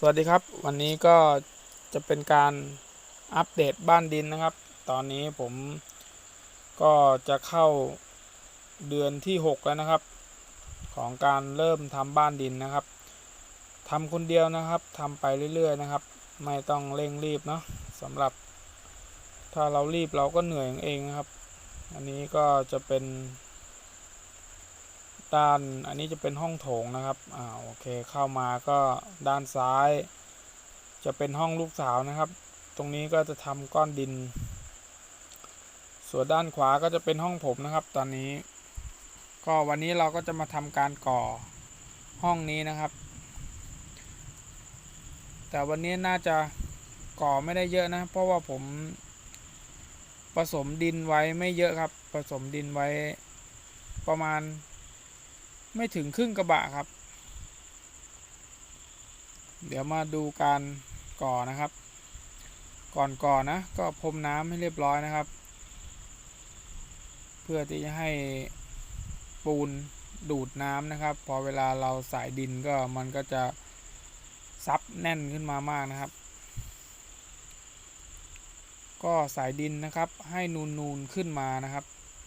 สวัสดีครับ วันนี้ก็จะเป็นการอัปเดตบ้านดินนะครับ ตอนนี้ผมก็จะเข้าเดือนที่ 6 แล้วนะครับ ของการเริ่มทำบ้านดินนะครับทำคนเดียวนะครับทำไปเรื่อยๆนะครับ ไม่ต้องเร่งรีบเนาะสำหรับ ถ้าเรารีบเราก็เหนื่อยเองนะครับ อันนี้ก็จะเป็น ด้านอันนี้จะเป็นห้องโถงนะครับอ่าโอเคเข้ามาก็ด้านซ้าย จะเป็นห้องลูกสาวนะครับ ตรงนี้ก็จะทำก้อนดิน ส่วนด้านขวาก็จะเป็นห้องผมนะครับ ตอนนี้ ก็วันนี้เราก็จะมาทำการก่อห้องนี้นะครับ แต่วันนี้น่าจะก่อไม่ได้เยอะนะ เพราะว่าผมผสมดินไว้ไม่เยอะครับ ผสมดินไว้ประมาณ ไม่ถึงครึ่งกระบะครับ เดี๋ยวมาดูการก่อนะครับ ก่อนก่อนนะ ก็พรมน้ำให้เรียบร้อยนะครับ เพื่อที่จะให้ปูนดูดน้ำนะครับ พอเวลาเราใส่ดินก็มันก็จะซับแน่นขึ้นมามากนะครับ ก็ใส่ดินนะครับให้นูนนูนขึ้นมานะครับ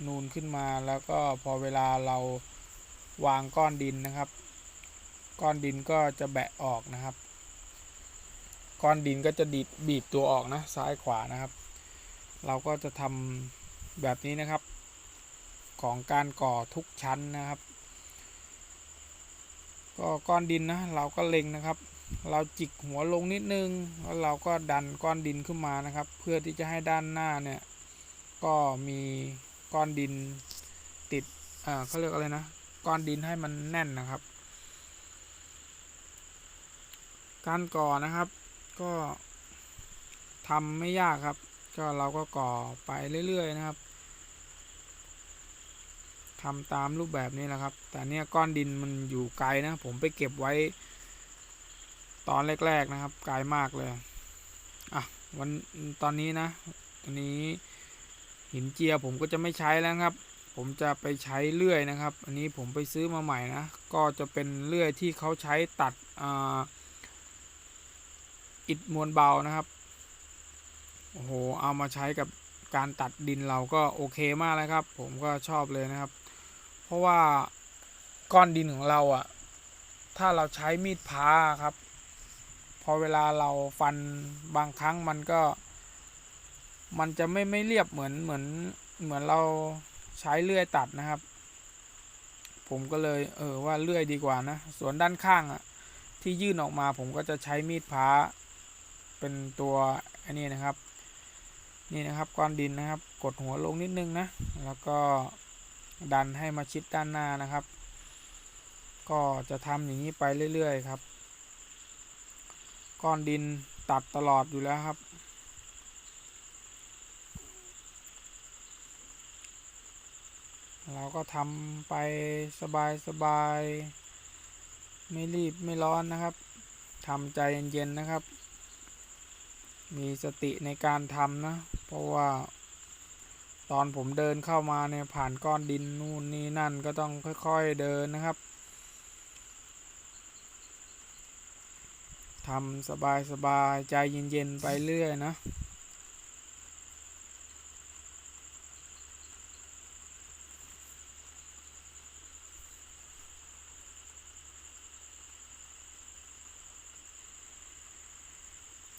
นูนขึ้นมาแล้วก็พอเวลาเรา วางก้อนดินนะครับ ก้อนดินก็จะแบะออกนะครับ ก้อนดินก็จะดีดบีบตัวออกนะซ้ายขวานะครับ เราก็จะทำแบบนี้นะครับ ของการก่อทุกชั้นนะครับ ก็ก้อนดินนะเราก็เล็งนะครับ เราจิกหัวลงนิดนึงแล้วเราก็ดันก้อนดินขึ้นมานะครับ เพื่อที่จะให้ด้านหน้าเนี่ยก็มีก้อนดินติดอ่าเขาเรียกอะไรนะ ก้อนดินให้มันแน่นนะครับ การก่อนะครับ ก็ทำไม่ยากครับ ก็เราก็ก่อไปเรื่อย ๆ นะครับทำตามรูปแบบนี้แหละครับ แต่เนี่ยก้อนดินมันอยู่ไกลนะ ผมไปเก็บไว้ ตอนแรก ๆ นะครับไกลมากเลยอะวันตอนนี้นะ ตอนนี้หินเจียผมก็จะไม่ใช้แล้วครับ ผมจะไปใช้เลื่อยนะครับ อันนี้ผมไปซื้อมาใหม่นะ ก็จะเป็นเลื่อยที่เขาใช้ตัดอิฐมวลเบานะครับ โอ้โห เอามาใช้กับการตัดดินเราก็โอเคมากเลยครับ ผมก็ชอบเลยนะครับ เพราะว่าก้อนดินของเราอะ่ะ ถ้าเราใช้มีดพาครับ พอเวลาเราฟันบางครั้งมันก็ มันจะไม่ไม่เรียบเหมือนเหมือนเหมือนเรา ใช้เลื่อยตัดนะครับ ผมก็เลยเออว่าเลื่อยดีกว่านะ ส่วนด้านข้างอะที่ยื่นออกมาผมก็จะใช้มีดพ้าเป็นตัวอันนี้นะครับ นี่นะครับก้อนดินนะครับ กดหัวลงนิดนึงนะ แล้วก็ดันให้มาชิดด้านหน้านะครับ ก็จะทำอย่างนี้ไปเรื่อยๆครับ ก้อนดินตัดตลอดอยู่แล้วครับ เราก็ทำไปสบายสบายๆไม่รีบไม่ร้อนนะครับทำใจเย็นๆนะครับ มีสติในการทำนะ เพราะว่า ตอนผมเดินเข้ามาเนี่ยผ่านก้อนดินนู่นนี่นั่นก็ต้องค่อยๆเดินนะครับทำสบายๆใจเย็นๆไปเรื่อยนะ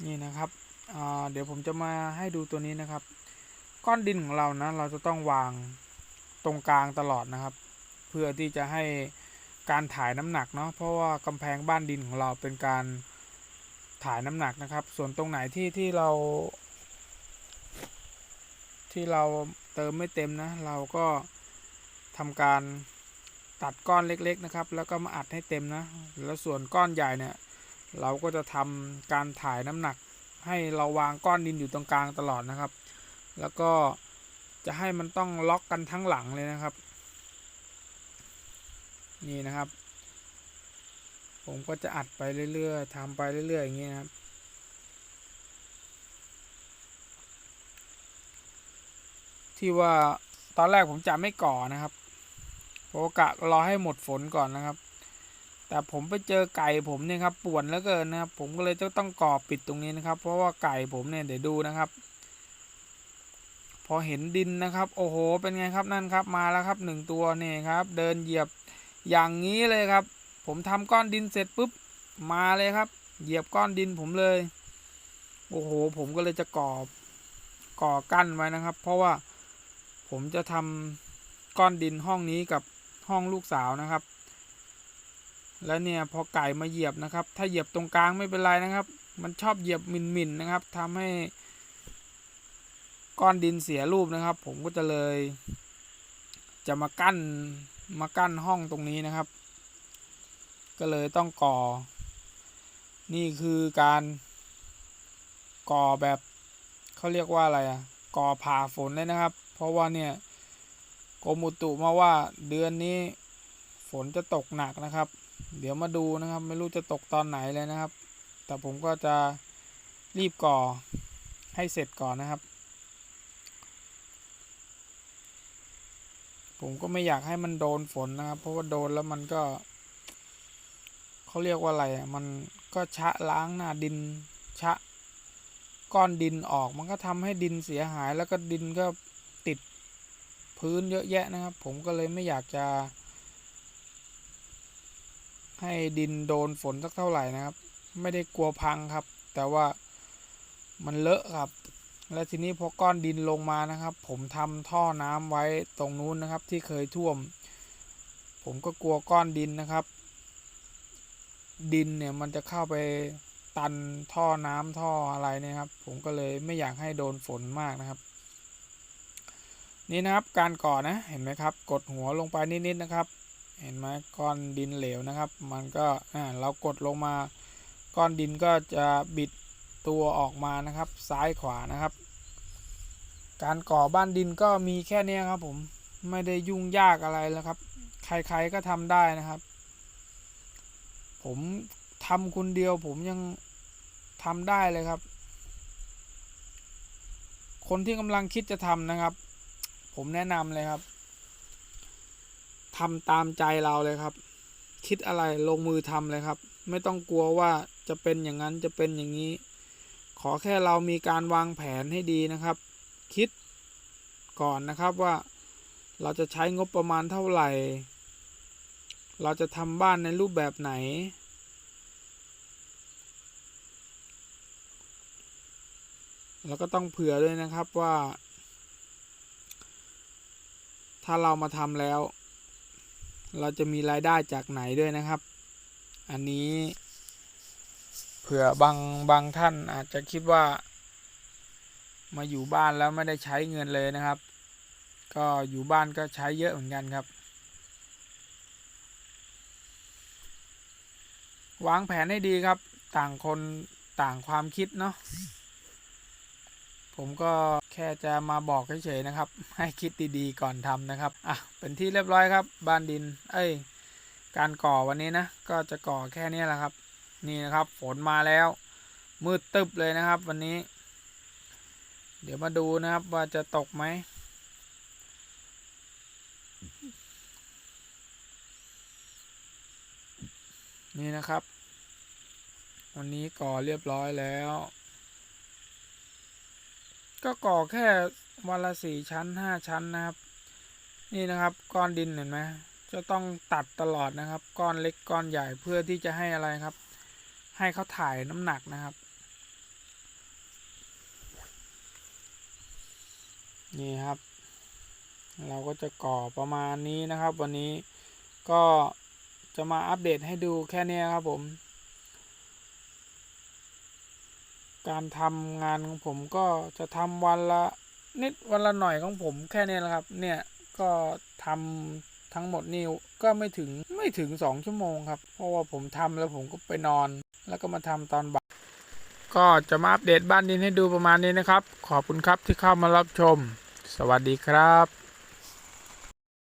นี่นะครับเดี๋ยวผมจะมาให้ดูตัวนี้นะครับ ก้อนดินของเรานะ เราจะต้องวางตรงกลางตลอดนะครับ เพื่อที่จะให้การถ่ายน้ำหนักเนาะเพราะว่ากำแพงบ้านดินของเราเป็นการถ่ายน้ำหนักนะครับ ส่วนตรงไหนที่ที่เรา ที่เราเติมไม่เต็มนะ เราก็ทำการตัดก้อนเล็ก ๆนะครับ แล้วก็มาอัดให้เต็มนะ แล้วส่วนก้อนใหญ่เนี่ย เราก็จะทำการถ่ายน้ำหนัก ให้เราวางก้อนดินอยู่ตรงกลางตลอดนะครับ แล้วก็จะให้มันต้องล็อกกันทั้งหลังเลยนะครับ นี่นะครับ ผมก็จะอัดไปเรื่อยๆทำไปเรื่อยๆอย่างนี้นะครับที่ว่าตอนแรกผมจะไม่ก่อนะครับเพราะว่ากะรอให้หมดฝนก่อนนะครับ แต่ผมไปเจอไก่ผมเนี่ยครับป่วนเหลือเกินนะครับ ผมก็เลยจะต้องก่อปิดตรงนี้นะครับ เพราะว่าไก่ผมเนี่ยเดี๋ยวดูนะครับ พอเห็นดินนะครับ โอ้โห เป็นไงครับนั่นครับมาแล้วครับหนึ่งตัวนี่ครับ เดินเหยียบอย่างนี้เลยครับ ผมทำก้อนดินเสร็จปุ๊บมาเลยครับ เหยียบก้อนดินผมเลย โอ้โห ผมก็เลยจะก่อก่อกั้นไว้นะครับ เพราะว่าผมจะทำก้อนดินห้องนี้กับห้องลูกสาวนะครับ แล้วเนี่ยพอไก่มาเหยียบนะครับ ถ้าเหยียบตรงกลางไม่เป็นไรนะครับ มันชอบเหยียบมินมินนะครับทำให้ก้อนดินเสียรูปนะครับ ผมก็จะเลย จะมากั้นมากั้นห้องตรงนี้นะครับ ก็เลยต้องก่อ นี่คือการก่อแบบเขาเรียกว่าอะไรอะก่อผ่าฝนเลยนะครับ เพราะว่าเนี่ยกรมอุตุมาว่าเดือนนี้ฝนจะตกหนักนะครับ เดี๋ยวมาดูนะครับ ไม่รู้จะตกตอนไหนเลยนะครับ แต่ผมก็จะรีบก่อให้เสร็จก่อนนะครับ ผมก็ไม่อยากให้มันโดนฝนนะครับ เพราะว่าโดนแล้วมันก็เขาเรียกว่าอะไรอะมันก็ชะล้างหน้าดินชะก้อนดินออก มันก็ทำให้ดินเสียหายแล้วก็ดินก็ติดพื้นเยอะแยะนะครับ ผมก็เลยไม่อยากจะ ให้ดินโดนฝนสักเท่าไหร่นะครับ ไม่ได้กลัวพังครับ แต่ว่ามันเลอะครับ และทีนี้พอก้อนดินลงมานะครับ ผมทำท่อน้ำไว้ตรงนู้นนะครับ ที่เคยท่วม ผมก็กลัวก้อนดินนะครับ ดินเนี่ยมันจะเข้าไปตันท่อน้ำท่ออะไรเนี่ยครับ ผมก็เลยไม่อยากให้โดนฝนมากนะครับ นี่นะครับการก่อนะเห็นไหมครับ กดหัวลงไปนิดๆนะครับ เห็นไหมก้อนดินเหลวนะครับ มันก็อ่าเรากดลงมาก้อนดินก็จะบิดตัวออกมานะครับ ซ้ายขวานะครับ การก่อบ้านดินก็มีแค่เนี้ยครับผมไม่ได้ยุ่งยากอะไรแล้วครับ ใครๆก็ทำได้นะครับ ผมทำคนเดียวผมยังทำได้เลยครับ คนที่กำลังคิดจะทำนะครับ ผมแนะนำเลยครับ ทำตามใจเราเลยครับ คิดอะไรลงมือทำเลยครับ ไม่ต้องกลัวว่าจะเป็นอย่างนั้นจะเป็นอย่างนี้ ขอแค่เรามีการวางแผนให้ดีนะครับ คิดก่อนนะครับว่าเราจะใช้งบประมาณเท่าไหร่ เราจะทำบ้านในรูปแบบไหน แล้วก็ต้องเผื่อด้วยนะครับว่า ถ้าเรามาทำแล้ว เราจะมีรายได้จากไหนด้วยนะครับ อันนี้ เผื่อบางบางท่านอาจจะคิดว่า มาอยู่บ้านแล้วไม่ได้ใช้เงินเลยนะครับ ก็อยู่บ้านก็ใช้เยอะเหมือนกันครับ วางแผนให้ดีครับ ต่างคนต่างความคิดเนาะ ผมก็แค่จะมาบอกเฉยๆนะครับ ให้คิดดีๆก่อนทำนะครับอะเป็นที่เรียบร้อยครับ บ้านดิน เอ้ย การก่อวันนี้นะ ก็จะก่อแค่นี้แหละครับ นี่นะครับ ฝนมาแล้ว มืดตึบเลยนะครับ วันนี้ เดี๋ยวมาดูนะครับว่าจะตกไหมนี่นะครับ วันนี้ก่อเรียบร้อยแล้ว ก็ก่อแค่วันละสี่ชั้นห้าชั้นนะครับ นี่นะครับก้อนดินเห็นไหมจะต้องตัดตลอดนะครับ ก้อนเล็กก้อนใหญ่เพื่อที่จะให้อะไรครับ ให้เขาถ่ายน้ำหนักนะครับ นี่ครับ เราก็จะก่อประมาณนี้นะครับ วันนี้ก็จะมาอัปเดตให้ดูแค่นี้ครับผม การทำงานของผมก็จะทำวันละนิดวันละหน่อยของผมแค่นี้แหละครับ เนี่ยก็ทำทั้งหมดนี่ก็ไม่ถึงไม่ถึงสองชั่วโมงครับ เพราะว่าผมทำแล้วผมก็ไปนอน แล้วก็มาทำตอนบ่ายก็จะมาอัปเดตบ้านดินให้ดูประมาณนี้นะครับ ขอบคุณครับที่เข้ามารับชม สวัสดีครับ